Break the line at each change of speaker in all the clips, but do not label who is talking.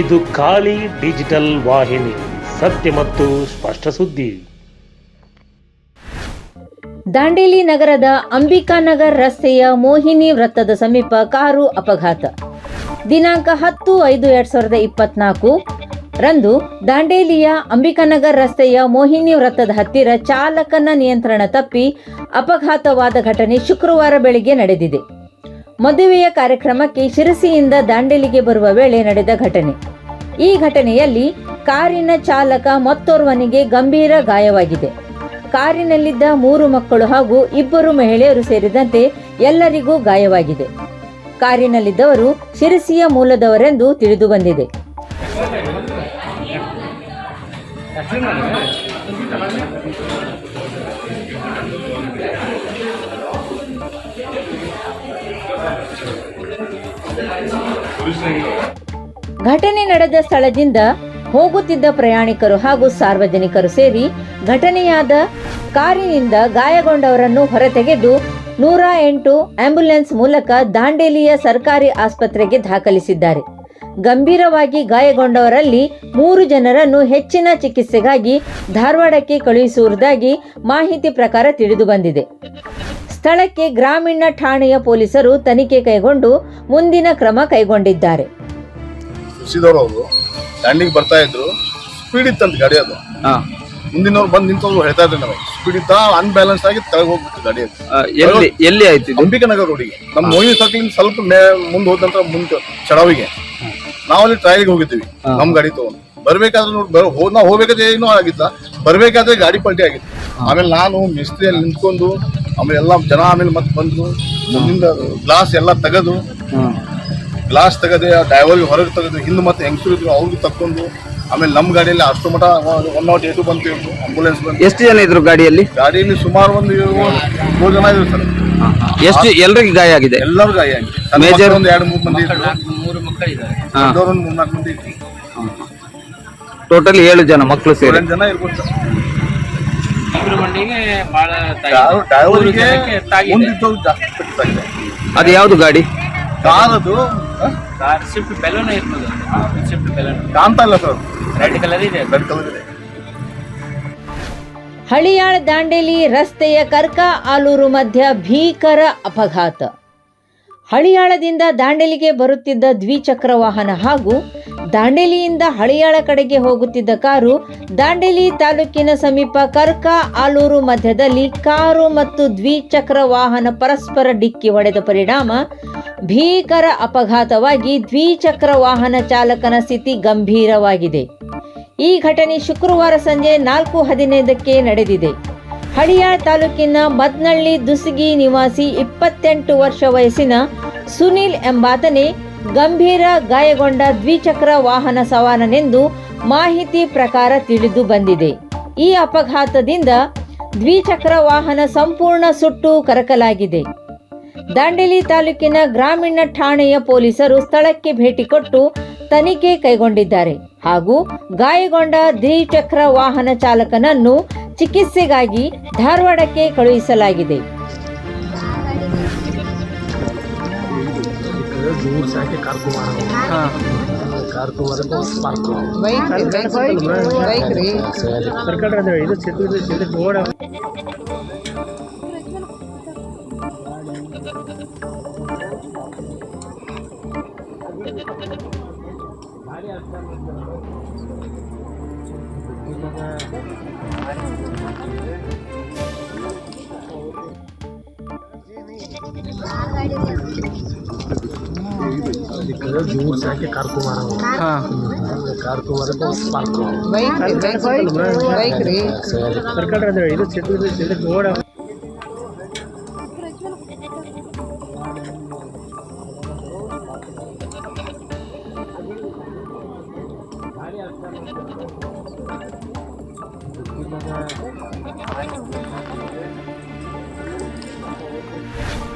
ಇದು ಖಾಲಿ ಡಿಜಿಟಲ್ ವಾಹಿನಿ, ಸತ್ಯ ಮತ್ತು ಸ್ಪಷ್ಟ ಸುದ್ದಿ.
ದಾಂಡೇಲಿ ನಗರದ ಅಂಬಿಕಾನಗರ್ ರಸ್ತೆಯ ಮೋಹಿನಿ ವೃತ್ತದ ಸಮೀಪ ಕಾರು ಅಪಘಾತ. ದಿನಾಂಕ ಹತ್ತು ಐದು ಎರಡ್ ಸಾವಿರದ ಇಪ್ಪತ್ನಾಲ್ಕು ರಂದು ದಾಂಡೇಲಿಯ ಅಂಬಿಕಾನಗರ್ ರಸ್ತೆಯ ಮೋಹಿನಿ ವೃತ್ತದ ಹತ್ತಿರ ಚಾಲಕನ ನಿಯಂತ್ರಣ ತಪ್ಪಿ ಅಪಘಾತವಾದ ಘಟನೆ ಶುಕ್ರವಾರ ಬೆಳಿಗ್ಗೆ ನಡೆದಿದೆ. ಮದುವೆಯ ಕಾರ್ಯಕ್ರಮಕ್ಕೆ ಶಿರಸಿಯಿಂದ ದಾಂಡೇಲಿಗೆ ಬರುವ ವೇಳೆ ನಡೆದ ಘಟನೆ. ಈ ಘಟನೆಯಲ್ಲಿ ಕಾರಿನ ಚಾಲಕ ಮತ್ತೋರ್ವನಿಗೆ ಗಂಭೀರ ಗಾಯವಾಗಿದೆ. ಕಾರಿನಲ್ಲಿದ್ದ ಮೂರು ಮಕ್ಕಳು ಹಾಗೂ ಇಬ್ಬರು ಮಹಿಳೆಯರು ಸೇರಿದಂತೆ ಎಲ್ಲರಿಗೂ ಗಾಯವಾಗಿದೆ. ಕಾರಿನಲ್ಲಿದ್ದವರು ಶಿರಸಿಯ ಮೂಲದವರೆಂದು ತಿಳಿದು ಘಟನೆ ನಡೆದ ಸ್ಥಳದಿಂದ ಹೋಗುತ್ತಿದ್ದ ಪ್ರಯಾಣಿಕರು ಹಾಗೂ ಸಾರ್ವಜನಿಕರು ಸೇರಿ ಘಟನೆಯಾದ ಕಾರಿನಿಂದ ಗಾಯಗೊಂಡವರನ್ನು ಹೊರತೆಗೆದು ನೂರ ಎಂಟು ಆಂಬ್ಯುಲೆನ್ಸ್ ಮೂಲಕ ದಾಂಡೇಲಿಯ ಸರ್ಕಾರಿ ಆಸ್ಪತ್ರೆಗೆ ದಾಖಲಿಸಿದ್ದಾರೆ. ಗಂಭೀರವಾಗಿ ಗಾಯಗೊಂಡವರಲ್ಲಿ ಮೂರು ಜನರನ್ನು ಹೆಚ್ಚಿನ ಚಿಕಿತ್ಸೆಗಾಗಿ ಧಾರವಾಡಕ್ಕೆ ಕಳುಹಿಸುವುದಾಗಿ ಮಾಹಿತಿ ಪ್ರಕಾರ ತಿಳಿದು ಬಂದಿದೆ. ಸ್ಥಳಕ್ಕೆ ಗ್ರಾಮೀಣ ಠಾಣೆಯ ಪೊಲೀಸರು ತನಿಖೆ ಕೈಗೊಂಡು ಮುಂದಿನ ಕ್ರಮ ಕೈಗೊಂಡಿದ್ದಾರೆ.
ಬರ್ತಾ ಇದ್ರು. ಸ್ಪೀಡ್ ಇತ್ತಂತ ಗಾಡಿ ಅದು.
ಹಾ.
ಮುಂದಿನವ್ರು ಬಂದು ನಿಂತವ್ರು ಹೇಳ್ತಾ ಇದ್ರು ನಮಗೆ. ಸ್ಪೀಡ್ ಇತ್ತ ಅನ್ಬ್ಯಾಲೆನ್ಸ್ ಆಗಿ ತೆಳಗೆ ಹೋಗ್ಬಿಟ್ಟು ಗಾಡಿ
ಎಲ್ಲಿ ಎಲ್ಲಿ ಆಯ್ತು
ಅಂಬಿಕನಗರ್ ರೋಡಿಗೆ. ನಮ್ಮ ಮೋಹಿನಿ ಸರ್ಕಲ್ ಸ್ವಲ್ಪ ಮೇ ಮುಂದೆ ಹೋದ ನಂತರ ಮುಂದೆ ಚಡಾವಿಗೆ. ನಾವಲ್ಲಿ ಟ್ರಯಲ್ಗೆ ಹೋಗಿದ್ದೀವಿ. ನಮ್ ಗಾಡಿ ತಗೊಂಡು. ಬರ್ಬೇಕಾದ್ರೆ ನೋಡಿ ನಾವು ಹೋಗ್ಬೇಕಾದ್ರೆ ಏನೂ ಆಗಿಲ್ಲ. ಬರ್ಬೇಕಾದ್ರೆ ಗಾಡಿ ಪಲ್ಟಿ ಆಗಿತ್ತು. ಆಮೇಲೆ ನಾನು ಮಿಸ್ತ್ರಿಯಲ್ಲಿ ನಿಂತ್ಕೊಂಡು ಆಮೇಲೆ ಎಲ್ಲ ಜನ ಆಮೇಲೆ ಮತ್ತೆ ಬಂದು ಮುಂದಿಂದ ಗ್ಲಾಸ್ ಎಲ್ಲ ತೆಗೆದು. ಗ್ಲಾಸ್ ತೆಗೆದೆ ಡ್ರೈವರ್ಗೆ ಹೊರಗೆ ತೆಗೆದು ಹಿಂದೆ ಮತ್ತೆ ಹೆಂಗಸರು ಇದ್ರು ಅವ್ರಿಗೆ ತಕ್ಕೊಂಡು ಆಮೇಲೆ ನಮ್ಮ ಗಾಡಿಯಲ್ಲಿ ಅಷ್ಟು ಮಟ ಒನ್ ನಾಟ್ ಏಟು ಬಂತು ಆಂಬುಲೆನ್ಸ್ ಬಂತು.
ಎಷ್ಟು ಜನ ಇದ್ರು ಗಾಡಿಯಲ್ಲಿ?
ಗಾಡಿಯಲ್ಲಿ ಸುಮಾರು ಒಂದು ಮೂರು ಜನ ಇದ್ರು ಸರ್.
ಎಷ್ಟು ಎಲ್ರಿಗೆ ಗಾಯ ಆಗಿದೆ?
ಎಲ್ಲರೂ ಗಾಯ ಆಗಿದೆ. ಸಣ್ಣ
ಮೇಜರ್-
ಮಕ್ಕಳು ಒಂದು ಎರಡು ಮೂರು ಮಂದಿ ಇದ್ರು.
ಮೂರು ಮಕ್ಕಳಿದ್ದಾರೆ
ಹಾ.
ದೊಡ್ಡವ್ರು ಒಂದು ಮೂರ್ನಾಲ್ಕು ಮಂದಿ ಇದ್ರು.
ಟೋಟಲ್ ಏಳು ಜನ ಮಕ್ಕಳು ಸೇರಿ.
ಏಳೆಂಟು ಜನ ಇರ್ಬೋದು. ಸರ್
ಇಬ್ರು ಮಂದಿಗೆ ಬಹಳ
ಡ್ರೈವರ್- ಡ್ರೈವರ್ಗೆ
ತಾಗಿದೆ
ಮುಂದಿದ್ದವ್ರು ಜಾಸ್ತಿ ಪೆಟ್ಟಾಗಿದೆ
ಅದು ಯಾವ್ದು ಗಾಡಿ?
ಕಾರ್ ಅದು?
ಕಾರ್ ಸ್ವಿಫ್ಟ್ ಬೆಲೂನ್ ಇರ್ತದೆ. ಸ್ವಿಫ್ಟ್ ಬೆಲೂನ್
ಕಾಣ್ತಾ ಇಲ್ಲ ಸರ್.
ರೆಡ್ ಕಲರ್ ಇದೆ.
ರೆಡ್ ಕಲರ್ ಇದೆ.
ಹಳಿಯಾಳ ದಾಂಡೇಲಿ ರಸ್ತೆಯ ಕರ್ಕ ಆಲೂರು ಮಧ್ಯ ಭೀಕರ ಅಪಘಾತ. ಹಳಿಯಾಳದಿಂದ ದಾಂಡೇಲಿಗೆ ಬರುತ್ತಿದ್ದ ದ್ವಿಚಕ್ರ ವಾಹನ ಹಾಗೂ ದಾಂಡೇಲಿಯಿಂದ ಹಳಿಯಾಳ ಕಡೆಗೆ ಹೋಗುತ್ತಿದ್ದ ಕಾರು ದಾಂಡೇಲಿ ತಾಲೂಕಿನ ಸಮೀಪ ಕರ್ಕ ಆಲೂರು ಮಧ್ಯದಲ್ಲಿ ಕಾರು ಮತ್ತು ದ್ವಿಚಕ್ರ ವಾಹನ ಪರಸ್ಪರ ಡಿಕ್ಕಿ ಹೊಡೆದ ಪರಿಣಾಮ ಭೀಕರ ಅಪಘಾತವಾಗಿ ದ್ವಿಚಕ್ರ ವಾಹನ ಚಾಲಕನ ಸ್ಥಿತಿ ಗಂಭೀರವಾಗಿದೆ. ಈ ಘಟನೆ ಶುಕ್ರವಾರ ಸಂಜೆ ನಾಲ್ಕು ಹದಿನೈದಕ್ಕೆ ನಡೆದಿದೆ. ಹಳಿಯಾಳ್ ತಾಲೂಕಿನ ಮದ್ನಳ್ಳಿ ದುಸಗಿ ನಿವಾಸಿ ಇಪ್ಪತ್ತೆಂಟು ವರ್ಷ ವಯಸ್ಸಿನ ಸುನೀಲ್ ಎಂಬಾತನೇ ಗಂಭೀರ ಗಾಯಗೊಂಡ ದ್ವಿಚಕ್ರ ವಾಹನ ಸವಾರನೆಂದು ಮಾಹಿತಿ ಪ್ರಕಾರ ತಿಳಿದು ಬಂದಿದೆ. ಈ ಅಪಘಾತದಿಂದ ದ್ವಿಚಕ್ರ ವಾಹನ ಸಂಪೂರ್ಣ ಸುಟ್ಟು ಕರಕಲಾಗಿದೆ. ದಾಂಡೇಲಿ ತಾಲೂಕಿನ ಗ್ರಾಮೀಣ ಠಾಣೆಯ ಪೊಲೀಸರು ಸ್ಥಳಕ್ಕೆ ಭೇಟಿ ಕೊಟ್ಟು ತನಿಖೆ ಕೈಗೊಂಡಿದ್ದಾರೆ ಹಾಗೂ ಗಾಯಗೊಂಡ ದ್ವಿಚಕ್ರ ವಾಹನ ಚಾಲಕನನ್ನು ಚಿಕಿತ್ಸೆಗಾಗಿ ಧಾರವಾಡಕ್ಕೆ ಕಳುಹಿಸಲಾಗಿದೆ
दूर से आके कार को मारा हाँ कार को मारा तो पार्क
बाइक बाइक बाइक
रे सर्कल
रहा इधर चेटू इधर road Thank you.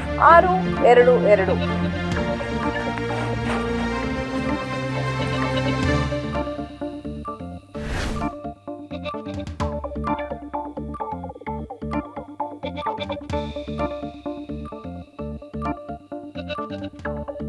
ಆರು ಎರಡು ಎರಡು Thank you.